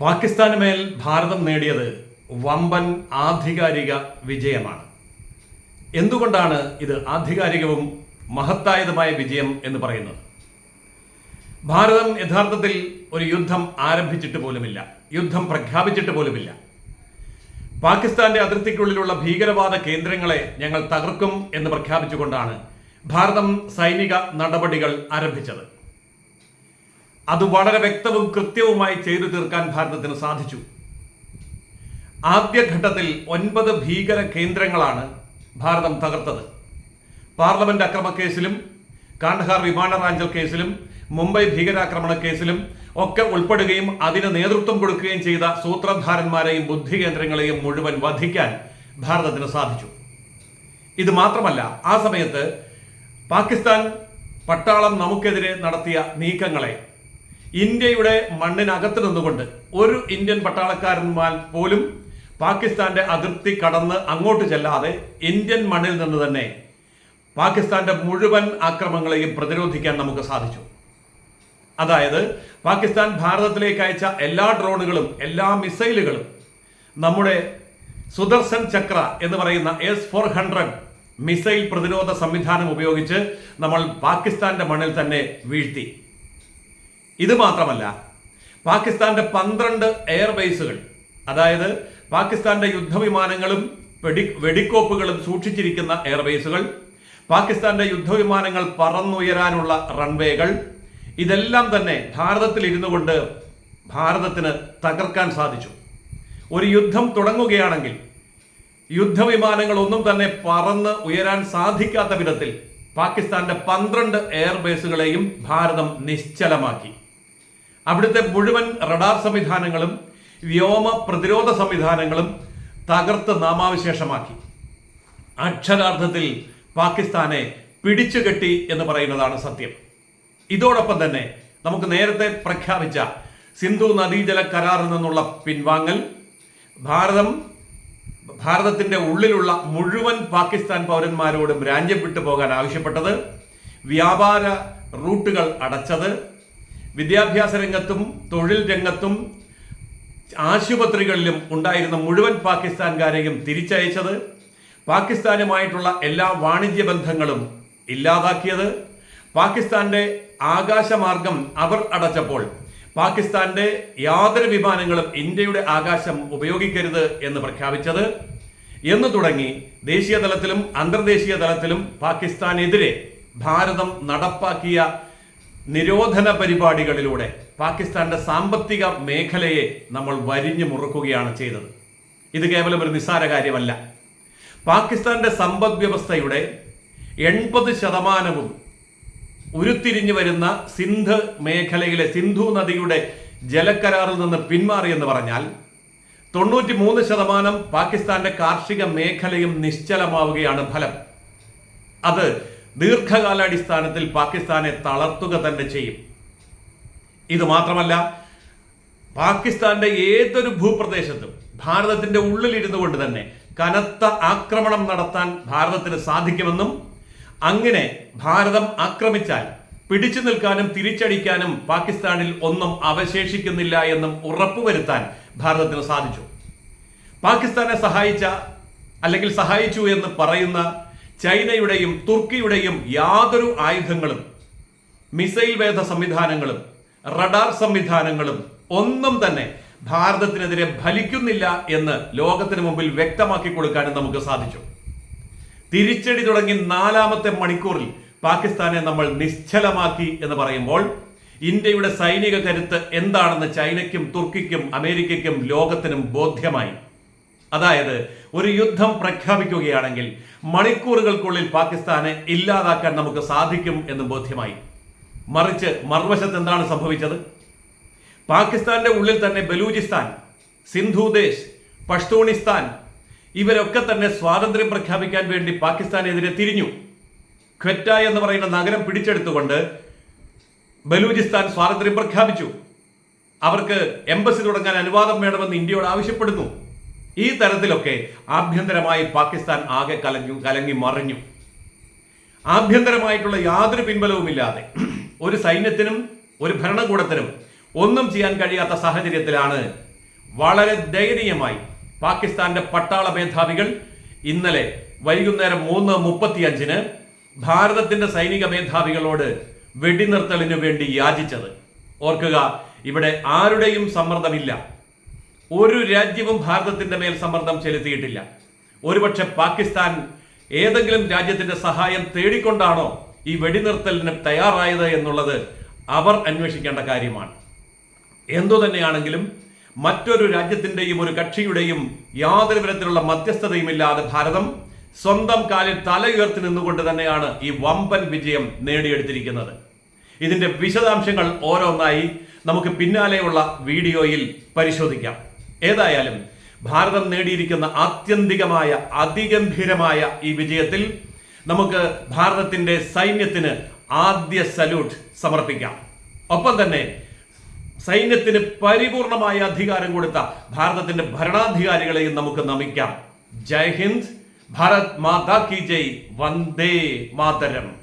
പാകിസ്ഥാന് മേൽ ഭാരതം നേടിയത് വമ്പൻ ആധികാരിക വിജയമാണ്. എന്തുകൊണ്ടാണ് ഇത് ആധികാരികവും മഹത്തായതുമായ വിജയം എന്ന് പറയുന്നത്? ഭാരതം യഥാർത്ഥത്തിൽ ഒരു യുദ്ധം ആരംഭിച്ചിട്ട് പോലുമില്ല. യുദ്ധം പ്രഖ്യാപിച്ചിട്ട് പോലുമില്ല. പാകിസ്ഥാന്റെ അതിർത്തിക്കുള്ളിലുള്ള ഭീകരവാദ കേന്ദ്രങ്ങളെ ഞങ്ങൾ തകർക്കും എന്ന് പ്രഖ്യാപിച്ചുകൊണ്ടാണ് ഭാരതം സൈനിക നടപടികൾ ആരംഭിച്ചത്. അത് വളരെ വ്യക്തവും കൃത്യവുമായി ചെയ്തു തീർക്കാൻ ഭാരതത്തിന് സാധിച്ചു. ആദ്യഘട്ടത്തിൽ ഒൻപത് ഭീകര കേന്ദ്രങ്ങളാണ് ഭാരതം തകർത്തത്. പാർലമെന്റ് അക്രമക്കേസിലും കാണ്ഡഹാർ വിമാനറാഞ്ചൽ കേസിലും മുംബൈ ഭീകരാക്രമണ കേസിലും ഒക്കെ ഉൾപ്പെടുകയും അതിന് നേതൃത്വം കൊടുക്കുകയും ചെയ്ത സൂത്രധാരന്മാരെയും ബുദ്ധി കേന്ദ്രങ്ങളെയും മുഴുവൻ വധിക്കാൻ ഭാരതത്തിന് സാധിച്ചു. ഇത് മാത്രമല്ല ആ സമയത്ത് പാകിസ്ഥാൻ പട്ടാളം നമുക്കെതിരെ നടത്തിയ നീക്കങ്ങളെ ഇന്ത്യയുടെ മണ്ണിനകത്ത് നിന്നുകൊണ്ട് ഒരു ഇന്ത്യൻ പട്ടാളക്കാരന്മാർ പോലും പാകിസ്ഥാന്റെ അതിർത്തി കടന്ന് അങ്ങോട്ട് ചെല്ലാതെ ഇന്ത്യൻ മണ്ണിൽ നിന്ന് തന്നെ പാകിസ്ഥാന്റെ മുഴുവൻ ആക്രമണങ്ങളെയും പ്രതിരോധിക്കാൻ നമുക്ക് സാധിച്ചു. അതായത് പാകിസ്ഥാൻ ഭാരതത്തിലേക്ക് അയച്ച എല്ലാ ഡ്രോണുകളും എല്ലാ മിസൈലുകളും നമ്മുടെ സുദർശൻ ചക്ര എന്ന് പറയുന്ന എസ് ഫോർ ഹൺഡ്രഡ് മിസൈൽ പ്രതിരോധ സംവിധാനം ഉപയോഗിച്ച് നമ്മൾ പാകിസ്ഥാന്റെ മണ്ണിൽ തന്നെ വീഴ്ത്തി. ഇത് മാത്രമല്ല പാകിസ്ഥാന്റെ പന്ത്രണ്ട് എയർബേസുകൾ അതായത് പാകിസ്ഥാന്റെ യുദ്ധവിമാനങ്ങളും വെടി വെടിക്കോപ്പുകളും സൂക്ഷിച്ചിരിക്കുന്ന എയർബേസുകൾ പാകിസ്ഥാന്റെ യുദ്ധവിമാനങ്ങൾ പറന്നുയരാനുള്ള റൺവേകൾ ഇതെല്ലാം തന്നെ ഭാരതത്തിൽ ഇരുന്നു കൊണ്ട് ഭാരതത്തിന് തകർക്കാൻ സാധിച്ചു. ഒരു യുദ്ധം തുടങ്ങുകയാണെങ്കിൽ യുദ്ധവിമാനങ്ങൾ ഒന്നും തന്നെ പറന്ന് ഉയരാൻ സാധിക്കാത്ത വിധത്തിൽ പാകിസ്ഥാന്റെ പന്ത്രണ്ട് എയർബേസുകളെയും ഭാരതം നിശ്ചലമാക്കി. അവിടുത്തെ മുഴുവൻ റഡാർ സംവിധാനങ്ങളും വ്യോമ പ്രതിരോധ സംവിധാനങ്ങളും തകർത്ത് നാമാവിശേഷമാക്കി. അക്ഷരാർത്ഥത്തിൽ പാകിസ്ഥാനെ പിടിച്ചുകെട്ടി എന്ന് പറയുന്നതാണ് സത്യം. ഇതോടൊപ്പം തന്നെ നമുക്ക് നേരത്തെ പ്രഖ്യാപിച്ച സിന്ധു നദീജല കരാറിൽ നിന്നുള്ള പിൻവാങ്ങൽ ഭാരതം ഭാരതത്തിന്റെ ഉള്ളിലുള്ള മുഴുവൻ പാകിസ്ഥാൻ പൗരന്മാരോടും രാജ്യം വിട്ടു പോകാൻ ആവശ്യപ്പെട്ടത് വ്യാപാര റൂട്ടുകൾ അടച്ചത് വിദ്യാഭ്യാസ രംഗത്തും തൊഴിൽ രംഗത്തും ആശുപത്രികളിലും ഉണ്ടായിരുന്ന മുഴുവൻ പാകിസ്ഥാൻകാരെയും തിരിച്ചയച്ചത് പാകിസ്ഥാനുമായിട്ടുള്ള എല്ലാ വാണിജ്യ ബന്ധങ്ങളും ഇല്ലാതാക്കിയത്. പാകിസ്ഥാന്റെ ആകാശമാർഗം അവർ അടച്ചപ്പോൾ പാകിസ്ഥാന്റെ യാതൊരു വിമാനങ്ങളും ഇന്ത്യയുടെ ആകാശം ഉപയോഗിക്കരുത് എന്ന് പ്രഖ്യാപിച്ചത്. എന്ന് തുടങ്ങി ദേശീയ തലത്തിലും അന്തർദേശീയ തലത്തിലും പാകിസ്ഥാനെതിരെ ഭാരതം നടപ്പാക്കിയ നിരോധന പരിപാടികളിലൂടെ പാകിസ്ഥാന്റെ സാമ്പത്തിക മേഖലയെ നമ്മൾ വരിഞ്ഞു മുറുക്കുകയാണ് ചെയ്തത്. ഇത് കേവലം ഒരു നിസ്സാര കാര്യമല്ല. പാകിസ്ഥാന്റെ സമ്പദ് വ്യവസ്ഥയുടെ എൺപത് ശതമാനവും ഉരുത്തിരിഞ്ഞു വരുന്ന സിന്ധ് മേഖലയിലെ സിന്ധു നദിയുടെ ജലക്കരാറിൽ നിന്ന് പിന്മാറിയെന്ന് പറഞ്ഞാൽ തൊണ്ണൂറ്റി മൂന്ന് ശതമാനം പാകിസ്ഥാന്റെ കാർഷിക മേഖലയും നിശ്ചലമാവുകയാണ് ഫലം. അത് ദീർഘകാലാടിസ്ഥാനത്തിൽ പാകിസ്ഥാനെ തളർത്തുക തന്നെ ചെയ്യും. ഇത് മാത്രമല്ല പാകിസ്ഥാന്റെ ഏതൊരു ഭൂപ്രദേശത്തും ഭാരതത്തിന്റെ ഉള്ളിലിരുന്നു കൊണ്ട് തന്നെ കനത്ത ആക്രമണം നടത്താൻ ഭാരതത്തിന് സാധിക്കുമെന്നും അങ്ങനെ ഭാരതം ആക്രമിച്ചാൽ പിടിച്ചു നിൽക്കാനും തിരിച്ചടിക്കാനും പാകിസ്ഥാനിൽ ഒന്നും അവശേഷിക്കുന്നില്ല എന്നും ഉറപ്പുവരുത്താൻ ഭാരതത്തിന് സാധിച്ചു. പാകിസ്ഥാനെ സഹായിച്ച അല്ലെങ്കിൽ സഹായിച്ചു എന്ന് പറയുന്ന ചൈനയുടെയും തുർക്കിയുടെയും യാതൊരു ആയുധങ്ങളും മിസൈൽ വേദ സംവിധാനങ്ങളും റഡാർ സംവിധാനങ്ങളും ഒന്നും തന്നെ ഭാരതത്തിനെതിരെ ഫലിക്കുന്നില്ല എന്ന് ലോകത്തിന് മുമ്പിൽ വ്യക്തമാക്കി കൊടുക്കാനും നമുക്ക് സാധിച്ചു. തിരിച്ചടി തുടങ്ങി നാലാമത്തെ മണിക്കൂറിൽ പാകിസ്ഥാനെ നമ്മൾ നിശ്ചലമാക്കി എന്ന് പറയുമ്പോൾ ഇന്ത്യയുടെ സൈനിക കരുത്ത് എന്താണെന്ന് ചൈനയ്ക്കും തുർക്കിക്കും അമേരിക്കയ്ക്കും ലോകത്തിനും ബോധ്യമായി. അതായത് ഒരു യുദ്ധം പ്രഖ്യാപിക്കുകയാണെങ്കിൽ മണിക്കൂറുകൾക്കുള്ളിൽ പാകിസ്ഥാനെ ഇല്ലാതാക്കാൻ നമുക്ക് സാധിക്കും എന്ന് ബോധ്യമായി. മറിച്ച് മറുവശത്ത് എന്താണ് സംഭവിച്ചത്? പാകിസ്ഥാന്റെ ഉള്ളിൽ തന്നെ ബലൂചിസ്ഥാൻ സിന്ധുദേശ് പഷ്തൂണിസ്ഥാൻ ഇവരൊക്കെ തന്നെ സ്വാതന്ത്ര്യം പ്രഖ്യാപിക്കാൻ വേണ്ടി പാകിസ്ഥാനെതിരെ തിരിഞ്ഞു. ഖ്വറ്റ എന്ന് പറയുന്ന നഗരം പിടിച്ചെടുത്തുകൊണ്ട് ബലൂചിസ്ഥാൻ സ്വാതന്ത്ര്യം പ്രഖ്യാപിച്ചു. അവർക്ക് എംബസി തുടങ്ങാൻ അനുവാദം വേണമെന്ന് ഇന്ത്യയോട് ആവശ്യപ്പെടുന്നു. ഈ തരത്തിലൊക്കെ ആഭ്യന്തരമായി പാകിസ്ഥാൻ ആകെ കലഞ്ഞു കലങ്ങി മറിഞ്ഞു. ആഭ്യന്തരമായിട്ടുള്ള യാതൊരു പിൻബലവുമില്ലാതെ ഒരു സൈന്യത്തിനും ഒരു ഭരണകൂടത്തിനും ഒന്നും ചെയ്യാൻ കഴിയാത്ത സാഹചര്യത്തിലാണ് വളരെ ദയനീയമായി പാകിസ്ഥാന്റെ പട്ടാള മേധാവികൾ ഇന്നലെ വൈകുന്നേരം മൂന്ന് മുപ്പത്തിയഞ്ചിന് ഭാരതത്തിന്റെ സൈനിക മേധാവികളോട് വെടിനിർത്തലിനു വേണ്ടി യാചിച്ചത്. ഓർക്കുക ഇവിടെ ആരുടെയും സമ്മർദ്ദമില്ല. ഒരു രാജ്യവും ഭാരതത്തിന്റെ മേൽ സമ്മർദ്ദം ചെലുത്തിയിട്ടില്ല. ഒരുപക്ഷെ പാകിസ്ഥാൻ ഏതെങ്കിലും രാജ്യത്തിന്റെ സഹായം തേടിക്കൊണ്ടാണോ ഈ വെടിനിർത്തലിന് തയ്യാറായത് എന്നുള്ളത് അവർ അന്വേഷിക്കേണ്ട കാര്യമാണ്. എന്തു തന്നെയാണെങ്കിലും മറ്റൊരു രാജ്യത്തിന്റെയും ഒരു കക്ഷിയുടെയും യാതൊരു വിധത്തിലുള്ള മധ്യസ്ഥതയുമില്ലാതെ ഭാരതം സ്വന്തം കാലിൽ തല ഉയർത്തി നിന്നുകൊണ്ട് തന്നെയാണ് ഈ വമ്പൻ വിജയം നേടിയെടുത്തിരിക്കുന്നത്. ഇതിന്റെ വിശദാംശങ്ങൾ ഓരോന്നായി നമുക്ക് പിന്നാലെയുള്ള വീഡിയോയിൽ പരിശോധിക്കാം. ഏതായാലും ഭാരതം നേടിയിരിക്കുന്ന ആത്യന്തികമായ അതിഗംഭീരമായ ഈ വിജയത്തിൽ നമുക്ക് ഭാരതത്തിന്റെ സൈന്യത്തിന് ആദ്യ സല്യൂട്ട് സമർപ്പിക്കാം. ഒപ്പം തന്നെ സൈന്യത്തിന് പരിപൂർണമായ അധികാരം കൊടുത്ത ഭാരതത്തിന്റെ ഭരണാധികാരികളെയും നമുക്ക് നമിക്കാം. ജയ് ഹിന്ദ് ഭാരത് മാതാ കി ജയ് വന്ദേ മാതരം.